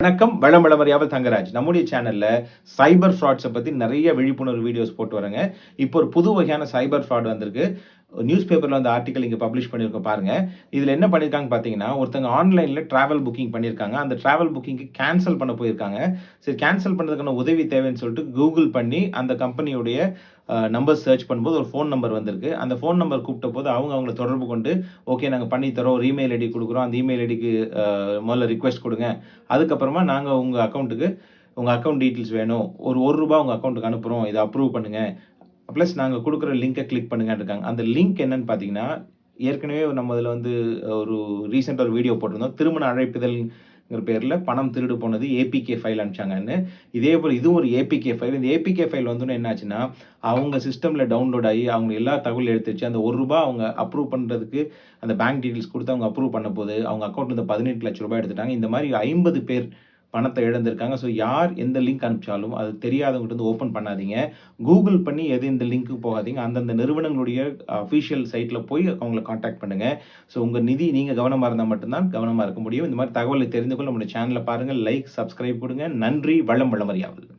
வணக்கம். வளம் வளமறியாமல் தங்கராஜ். நம்முடைய சேனல்ல சைபர் ஃப்ராட்ஸை பத்தி நிறைய விழிப்புணர்வு வீடியோஸ் போட்டு வரேங்க இப்போ ஒரு புது வகையான சைபர் ஃப்ராட் வந்திருக்கு. நியூஸ் பேப்பரில் அந்த ஆர்டிக்கல் இங்கே பப்ளிஷ் பண்ணியிருக்கோம் பாருங்கள் இதில் என்ன பண்ணிருக்காங்க பார்த்தீங்கன்னா ஒருத்தங்க ஆன்லைனில் ட்ராவல் புக்கிங் பண்ணியிருக்காங்க அந்த ட்ராவல் புக்கிங்க்கு கேன்சல் பண்ண போயிருக்காங்க. சரி கேன்சல் பண்ணுறதுக்கான உதவி தேவைன்னு சொல்லிட்டு கூகுள் பண்ணி அந்த கம்பெனியுடைய நம்பர் சர்ச் பண்ணும்போது ஒரு ஃபோன் நம்பர் வந்திருக்கு. அந்த ஃபோன் நம்பர் கூப்பிட்ட போது அவங்க அவங்கள தொடர்பு கொண்டு ஓகே நாங்கள் பண்ணி தரோம். ஒரு இமெயில் ஐடி கொடுக்குறோம். அந்த இமெயில் ஐடிக்கு முதல்ல ரிக்வெஸ்ட் கொடுங்க. அதுக்கப்புறமா நாங்கள் உங்கள் அக்கௌண்ட்டுக்கு உங்கள் அக்கௌண்ட் டீட்டெயில்ஸ் வேணும். ஒரு ஒரு ரூபா உங்கள் அக்கௌண்ட்டுக்கு அனுப்புகிறோம் இதை அப்ரூவ் பண்ணுங்கள் ப்ளஸ் நாங்கள் கொடுக்குற லிங்கை கிளிக் பண்ணுங்கன்னு இருக்காங்க அந்த லிங்க் என்னன்னு பார்த்தீங்கன்னா ஏற்கனவே நம்ம இதில் வந்து ஒரு ரீசெண்டாக ஒரு வீடியோ போட்டிருந்தோம். திருமண அழைப்புதல் பேரில் பணம் திருடு போனது ஏபிகே ஃபைல் அனுப்பிச்சாங்கன்னு. இதே போல் இதுவும் ஒரு ஏபிகே ஃபைல் இந்த ஏபிகே ஃபைல் வந்து என்னாச்சுன்னா அவங்க சிஸ்டமில் டவுன்லோட் ஆகி அவங்க எல்லா தகவல் எடுத்து வச்சு அந்த ஒரு ரூபா அவங்க அப்ரூவ் பண்ணுறதுக்கு அந்த பேங்க் டீட்டெயில்ஸ் கொடுத்து அவங்க அப்ரூவ் பண்ண போது அவங்க அக்கௌண்ட்லேருந்து பதினெட்டு லட்ச ரூபாய் எடுத்துட்டாங்க. இந்த மாதிரி ஐம்பது பேர் பணத்தை இழந்திருக்காங்க. ஸோ யார் எந்த லிங்க் அனுப்பிச்சாலும் அது தெரியாதவங்ககிட்ட வந்து ஓப்பன் பண்ணாதீங்க. கூகுள் பண்ணி எது இந்த லிங்க்கு போகாதீங்க. அந்தந்த நிறுவனங்களுடைய அஃபிஷியல் சைட்டில் போய் அவங்களை காண்டாக்ட் பண்ணுங்கள் ஸோ உங்கள் நிதி நீங்கள் கவனமாக இருந்தால் மட்டும்தான் கவனமாக இருக்க முடியும். இந்த மாதிரி தகவலை தெரிந்து கொள்ள நம்மளுடைய சேனலை பாருங்கள் லைக் சப்ஸ்கிரைப் கொடுங்க. நன்றி. வளம் வளமறியாவது